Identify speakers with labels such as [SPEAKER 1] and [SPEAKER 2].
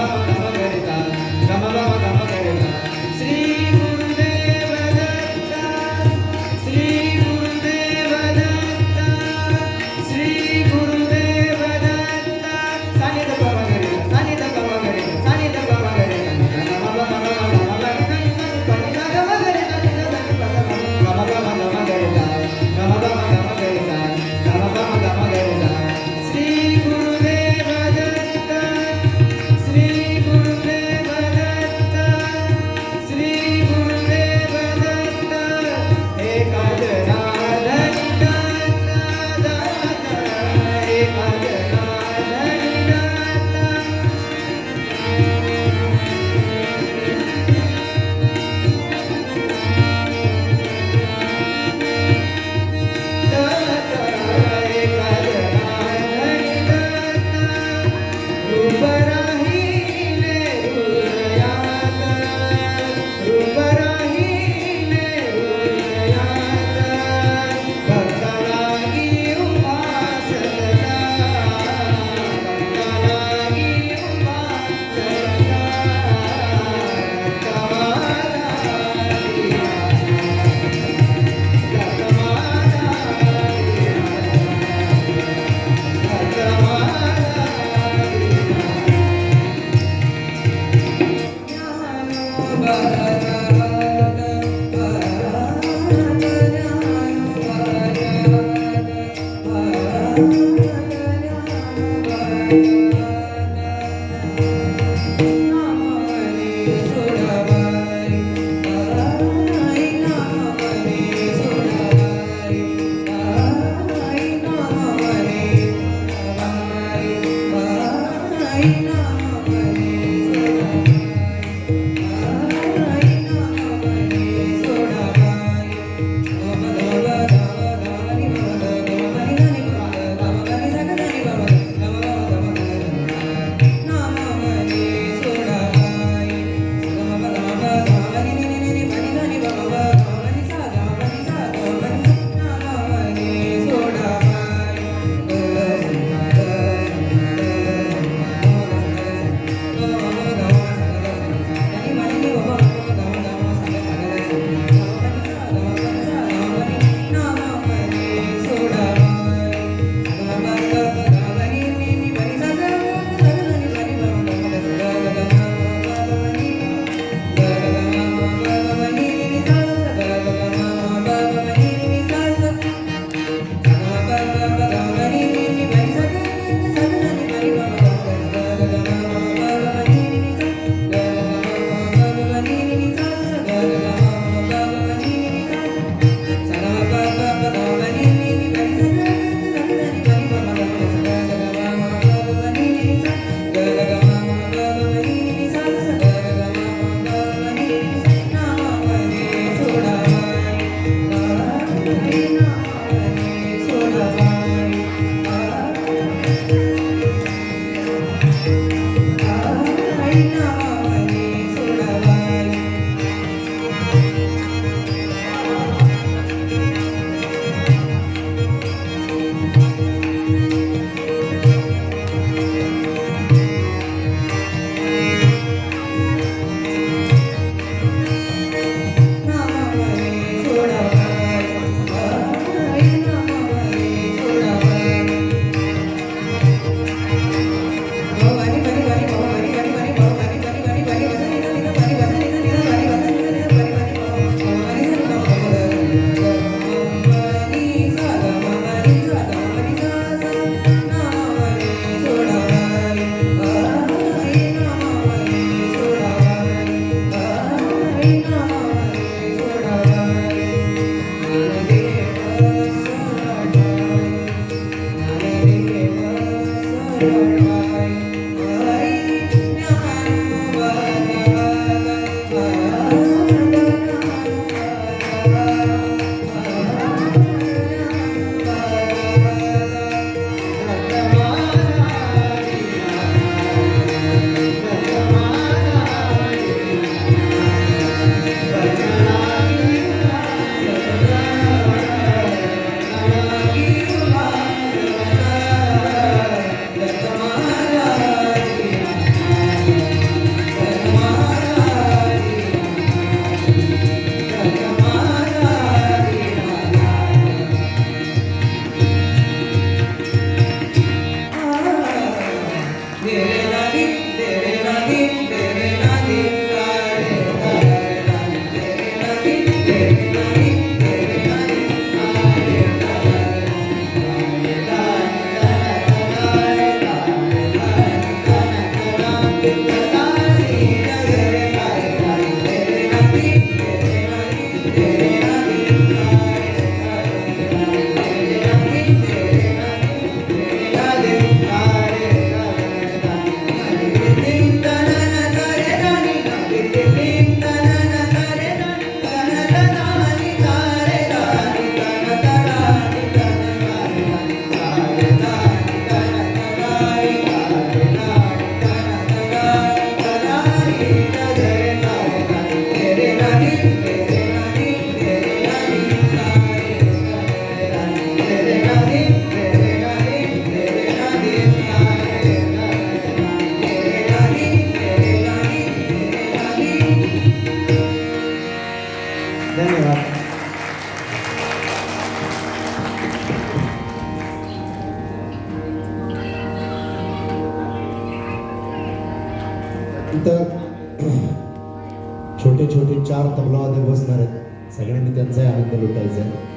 [SPEAKER 1] love. 네.
[SPEAKER 2] धन्यवाद. छोटे छोटे चार तबलावादक बसणार आहेत. सगळ्यांनी त्यांचाही आनंद लुटायचा आहे.